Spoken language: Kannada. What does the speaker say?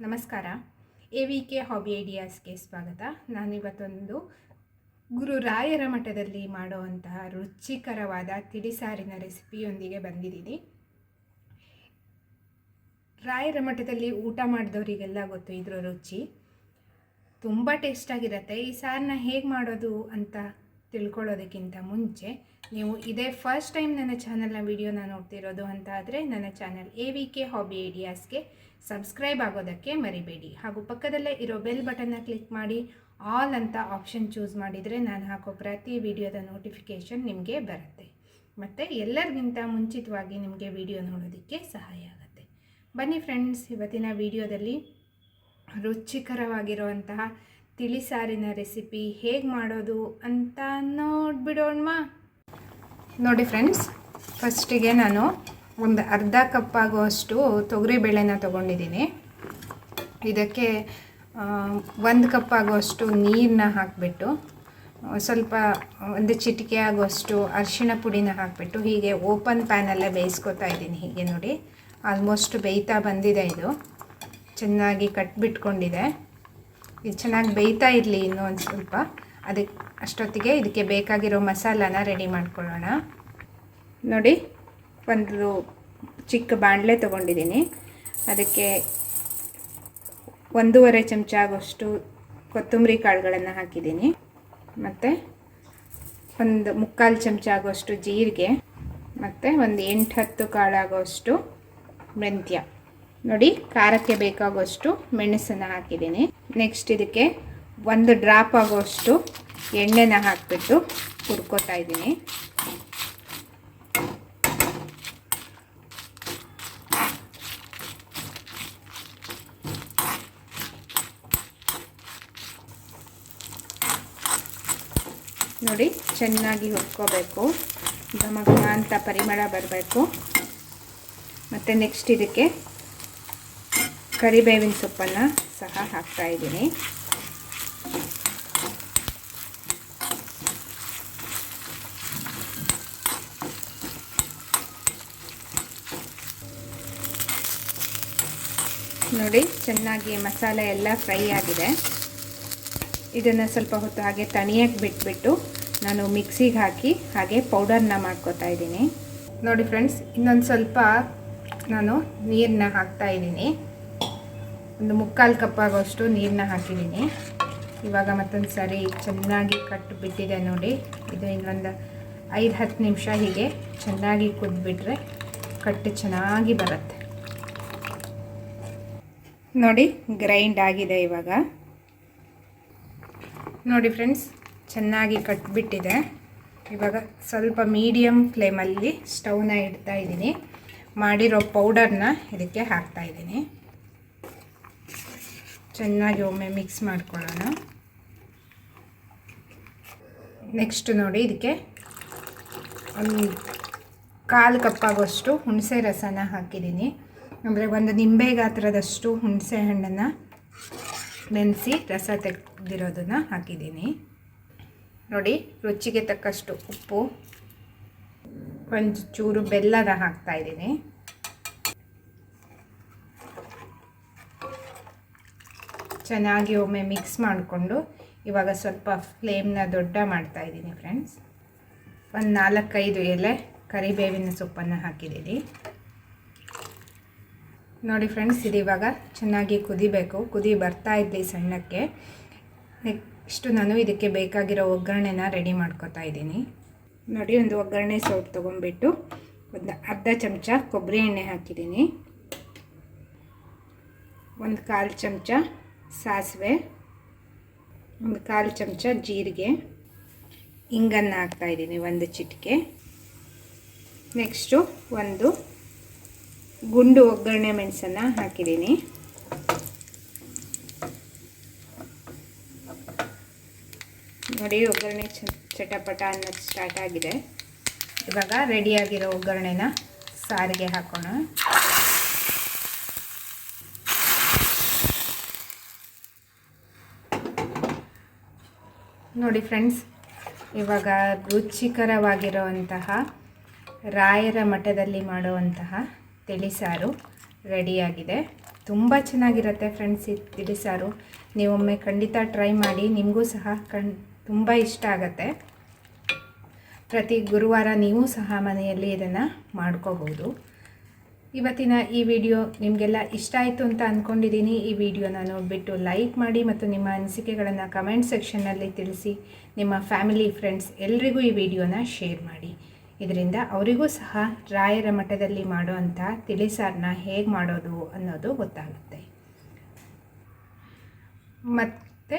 ನಮಸ್ಕಾರ. ಎ ವಿ ಕೆ ಹಾಬಿ ಐಡಿಯಾಸ್ಗೆ ಸ್ವಾಗತ. ನಾನಿವತ್ತೊಂದು ಗುರು ರಾಯರ ಮಠದಲ್ಲಿ ಮಾಡುವಂತಹ ರುಚಿಕರವಾದ ತಿಳಿಸಾರಿನ ರೆಸಿಪಿಯೊಂದಿಗೆ ಬಂದಿದ್ದೀನಿ. ರಾಯರ ಮಠದಲ್ಲಿ ಊಟ ಮಾಡಿದವರಿಗೆಲ್ಲ ಗೊತ್ತು ಇದ್ರ ರುಚಿ. ತುಂಬ ಟೇಸ್ಟಾಗಿರುತ್ತೆ ಈ ಸಾರನ್ನ ಹೇಗೆ ಮಾಡೋದು ಅಂತ ತಿಳ್ಕೊಳ್ಳೋದಕ್ಕಿಂತ ಮುಂಚೆ ನೀವು ಇದೇ ಫಸ್ಟ್ ಟೈಮ್ ನನ್ನ ಚಾನಲ್ನ ವಿಡಿಯೋನ ನೋಡ್ತಿರೋದು ಅಂತ ಆದರೆ ನನ್ನ channel A V K hobby ಐಡಿಯಾಸ್ಗೆ subscribe ಆಗೋದಕ್ಕೆ ಮರಿಬೇಡಿ. ಹಾಗೂ ಪಕ್ಕದಲ್ಲೇ ಇರೋ ಬೆಲ್ ಬಟನ್ನ ಕ್ಲಿಕ್ ಮಾಡಿ. ಆಲ್ ಅಂತ ಆಪ್ಷನ್ ಚೂಸ್ ಮಾಡಿದರೆ ನಾನು ಹಾಕೋ ಪ್ರತಿ ವಿಡಿಯೋದ ನೋಟಿಫಿಕೇಷನ್ ನಿಮಗೆ ಬರುತ್ತೆ. ಮತ್ತು ಎಲ್ಲರಿಗಿಂತ ಮುಂಚಿತವಾಗಿ ನಿಮಗೆ ವಿಡಿಯೋ ನೋಡೋದಕ್ಕೆ ಸಹಾಯ ಬನ್ನಿ ಫ್ರೆಂಡ್ಸ್ ಇವತ್ತಿನ ವಿಡಿಯೋದಲ್ಲಿ ರುಚಿಕರವಾಗಿರುವಂತಹ ತಿಳಿಸಾರಿನ ರೆಸಿಪಿ ಹೇಗೆ ಮಾಡೋದು ಅಂತ ನೋಡಿಬಿಡೋಣ ನೋಡಿ ಫ್ರೆಂಡ್ಸ್ ಫಸ್ಟಿಗೆ ನಾನು ಒಂದು ಅರ್ಧ ಕಪ್ ಆಗುವಷ್ಟು ತೊಗರಿಬೇಳೆನ ತೊಗೊಂಡಿದ್ದೀನಿ. ಇದಕ್ಕೆ ಒಂದು ಕಪ್ ಆಗುವಷ್ಟು ನೀರನ್ನ ಹಾಕಿಬಿಟ್ಟು ಸ್ವಲ್ಪ ಒಂದು ಚಿಟಿಕೆ ಆಗುವಷ್ಟು ಅರಿಶಿಣ ಪುಡಿನ ಹಾಕಿಬಿಟ್ಟು ಹೀಗೆ ಓಪನ್ ಪ್ಯಾನಲ್ಲೇ ಬೇಯಿಸ್ಕೊತಾ ಇದ್ದೀನಿ ಹೀಗೆ ನೋಡಿ. ಆಲ್ಮೋಸ್ಟ್ ಬೇಯ್ತಾ ಬಂದಿದೆ ಇದು. ಚೆನ್ನಾಗಿ ಕಟ್ಬಿಟ್ಕೊಂಡಿದೆ ಇದು ಚೆನ್ನಾಗಿ ಬೇಯ್ತಾ ಇರಲಿ ಇನ್ನೂ ಒಂದು ಸ್ವಲ್ಪ. ಅದಕ್ಕೆ ಅಷ್ಟೊತ್ತಿಗೆ ಇದಕ್ಕೆ ಬೇಕಾಗಿರೋ ಮಸಾಲಾನ ರೆಡಿ ಮಾಡ್ಕೊಳ್ಳೋಣ. ನೋಡಿ, ಒಂದು ಚಿಕ್ಕ ಬಾಣಲೆ ತೊಗೊಂಡಿದ್ದೀನಿ. ಅದಕ್ಕೆ ಒಂದೂವರೆ ಚಮಚ ಆಗೋಷ್ಟು ಕೊತ್ತಂಬರಿ ಕಾಳುಗಳನ್ನು ಹಾಕಿದ್ದೀನಿ. ಮತ್ತು ಒಂದು ಮುಕ್ಕಾಲು ಚಮಚ ಆಗೋಷ್ಟು ಜೀರಿಗೆ. ಮತ್ತು ಒಂದು ಎಂಟು ಹತ್ತು ಕಾಳಾಗೋಷ್ಟು ಮೆಂತ್ಯ. ನೋಡಿ, ಖಾರಕ್ಕೆ ಬೇಕಾಗುವಷ್ಟು ಮೆಣಸನ್ನು ಹಾಕಿದ್ದೀನಿ. ನೆಕ್ಸ್ಟ್ ಇದಕ್ಕೆ ಒಂದು ಡ್ರಾಪ್ ಆಗುವಷ್ಟು ಎಣ್ಣೆನ ಹಾಕಿಬಿಟ್ಟು ಹುರ್ಕೋತಾ ಇದ್ದೀನಿ. ನೋಡಿ, ಚೆನ್ನಾಗಿ ಹುರ್ಕೋಬೇಕು. ಘಮ ಅಂತ ಪರಿಮಳ ಬರಬೇಕು. ಮತ್ತು ನೆಕ್ಸ್ಟ್ ಇದಕ್ಕೆ ಕರಿಬೇವಿನ ಸೊಪ್ಪನ್ನು ಸಹ ಹಾಕ್ತಾ ಇದ್ದೀನಿ. ನೋಡಿ, ಚೆನ್ನಾಗಿ ಮಸಾಲೆ ಎಲ್ಲ ಫ್ರೈ ಆಗಿದೆ. ಇದನ್ನು ಸ್ವಲ್ಪ ಹೊತ್ತು ಹಾಗೆ ತಣಿಯಕ್ಕೆ ಬಿಟ್ಬಿಟ್ಟು ನಾನು ಮಿಕ್ಸಿಗೆ ಹಾಕಿ ಹಾಗೆ ಪೌಡರ್ನ ಮಾಡ್ಕೋತಾ ಇದ್ದೀನಿ. ನೋಡಿ ಫ್ರೆಂಡ್ಸ್ ಇನ್ನೊಂದು ಸ್ವಲ್ಪ ನಾನು ನೀರನ್ನ ಹಾಕ್ತಾ ಇದ್ದೀನಿ. ಒಂದು ಮುಕ್ಕಾಲು ಕಪ್ ಆಗೋಷ್ಟು ನೀರನ್ನ ಹಾಕಿದ್ದೀನಿ. ಇವಾಗ ಮತ್ತೊಂದು ಸಾರಿ ಚೆನ್ನಾಗಿ ಕಟ್ಟು ಬಿಟ್ಟಿದೆ ನೋಡಿ. ಇದು ಇನ್ನೊಂದು ಐದು, ಹತ್ತು ನಿಮಿಷ ಹೀಗೆ ಚೆನ್ನಾಗಿ ಕುದ್ಬಿಟ್ರೆ ಕಟ್ಟು ಚೆನ್ನಾಗಿ ಬರುತ್ತೆ. ನೋಡಿ, ಗ್ರೈಂಡ್ ಆಗಿದೆ ಇವಾಗ. ನೋಡಿ ಫ್ರೆಂಡ್ಸ್, ಚೆನ್ನಾಗಿ ಕಟ್ಬಿಟ್ಟಿದೆ ಇವಾಗ ಸ್ವಲ್ಪ ಮೀಡಿಯಮ್ ಫ್ಲೇಮಲ್ಲಿ ಸ್ಟವ್ನ ಇಡ್ತಾ ಇದ್ದೀನಿ. ಮಾಡಿರೋ ಪೌಡರ್ನ ಇದಕ್ಕೆ ಹಾಕ್ತಾ ಇದ್ದೀನಿ. ಚೆನ್ನಾಗಿ ಒಮ್ಮೆ ಮಿಕ್ಸ್ ಮಾಡ್ಕೊಳ್ಳೋಣ. ನೆಕ್ಸ್ಟ್ ನೋಡಿ, ಇದಕ್ಕೆ ಒಂದು ಕಾಲು ಕಪ್ಪಾಗುವಷ್ಟು ಹುಣಸೆ ರಸನ ಹಾಕಿದ್ದೀನಿ. ಅಂದರೆ ಒಂದು ನಿಂಬೆ ಗಾತ್ರದಷ್ಟು ಹುಣಸೆ ಹಣ್ಣನ್ನು ನೆನೆಸಿ ರಸ ತೆಗೆದಿರೋದನ್ನು ಹಾಕಿದ್ದೀನಿ. ನೋಡಿ, ರುಚಿಗೆ ತಕ್ಕಷ್ಟು ಉಪ್ಪು. ಒಂದು ಚೂರು ಬೆಲ್ಲದ ಹಾಕ್ತಾ ಇದ್ದೀನಿ. ಚೆನ್ನಾಗಿ ಒಮ್ಮೆ ಮಿಕ್ಸ್ ಮಾಡಿಕೊಂಡು ಇವಾಗ ಸ್ವಲ್ಪ ಫ್ಲೇಮ್ನ ದೊಡ್ಡ ಮಾಡ್ತಾ ಇದ್ದೀನಿ ಫ್ರೆಂಡ್ಸ್. ಒಂದು ನಾಲ್ಕೈದು ಎಲೆ ಕರಿಬೇವಿನ ಸೊಪ್ಪನ್ನು ಹಾಕಿದ್ದೀನಿ. ನೋಡಿ ಫ್ರೆಂಡ್ಸ್, ಇದು ಇವಾಗ ಚೆನ್ನಾಗಿ ಕುದಿಬೇಕು. ಕುದಿ ಬರ್ತಾ ಇದ್ಲಿ ಸಣ್ಣಕ್ಕೆ. ನೆಕ್ಸ್ಟು ನಾನು ಇದಕ್ಕೆ ಬೇಕಾಗಿರೋ ಒಗ್ಗರಣೆನ ರೆಡಿ ಮಾಡ್ಕೋತಾ ಇದ್ದೀನಿ. ನೋಡಿ, ಒಂದು ಒಗ್ಗರಣೆ ಸೌಟ್ ತೊಗೊಂಡ್ಬಿಟ್ಟು ಒಂದು ಅರ್ಧ ಚಮಚ ಕೊಬ್ಬರಿ ಎಣ್ಣೆ ಹಾಕಿದ್ದೀನಿ. ಒಂದು ಕಾಲು ಚಮಚ ಸಾಸಿವೆ, ಒಂದು ಕಾಲು ಚಮಚ ಜೀರಿಗೆ, ಇಂಗನ್ನು ಹಾಕ್ತಾಯಿದ್ದೀನಿ ಒಂದು ಚಿಟಿಕೆ. ನೆಕ್ಸ್ಟು ಒಂದು ಗುಂಡು ಒಗ್ಗರಣೆ ಮೆಣಸನ್ನು ಹಾಕಿದ್ದೀನಿ. ನೋಡಿ, ಒಗ್ಗರಣೆ ಚಟಪಟ ಅನ್ನೋದು ಸ್ಟಾರ್ಟ್ ಆಗಿದೆ. ಇವಾಗ ರೆಡಿಯಾಗಿರೋ ಒಗ್ಗರಣೆನ ಸಾರಿಗೆ ಹಾಕೋಣ. ನೋಡಿ ಫ್ರೆಂಡ್ಸ್ ಇವಾಗ ರುಚಿಕರವಾಗಿರುವಂತಹ ರಾಯರ ಮಠದಲ್ಲಿ ಮಾಡುವಂತಹ ತಿಳಿಸಾರು ರೆಡಿಯಾಗಿದೆ ತುಂಬ ಚೆನ್ನಾಗಿರುತ್ತೆ ಫ್ರೆಂಡ್ಸ್ ಈ ತಿಳಿಸಾರು. ನೀವೊಮ್ಮೆ ಖಂಡಿತ ಟ್ರೈ ಮಾಡಿ, ನಿಮಗೂ ಸಹ ಕಣ್ ತುಂಬ ಇಷ್ಟ ಆಗುತ್ತೆ. ಪ್ರತಿ ಗುರುವಾರ ನೀವು ಸಹ ಮನೆಯಲ್ಲಿ ಇದನ್ನು ಮಾಡ್ಕೋಬೋದು ಇವತ್ತಿನ ಈ ವಿಡಿಯೋ ನಿಮಗೆಲ್ಲ ಇಷ್ಟ ಆಯಿತು ಅಂತ ಅಂದ್ಕೊಂಡಿದ್ದೀನಿ ಈ ವಿಡಿಯೋನ ಬಿಟ್ಟು ಲೈಕ್ ಮಾಡಿ ಮತ್ತು ನಿಮ್ಮ ಅನಿಸಿಕೆಗಳನ್ನು ಕಮೆಂಟ್ ಸೆಕ್ಷನ್ನಲ್ಲಿ ತಿಳಿಸಿ. ನಿಮ್ಮ ಫ್ಯಾಮಿಲಿ, ಫ್ರೆಂಡ್ಸ್ ಎಲ್ರಿಗೂ ಈ ವಿಡಿಯೋನ ಶೇರ್ ಮಾಡಿ. ಇದರಿಂದ ಅವರಿಗೂ ಸಹ ರಾಯರ ಮಠದಲ್ಲಿ ಮಾಡುವಂಥ ತಿಳಿಸಾರನ್ನ ಹೇಗೆ ಮಾಡೋದು ಅನ್ನೋದು ಗೊತ್ತಾಗುತ್ತೆ. ಮತ್ತು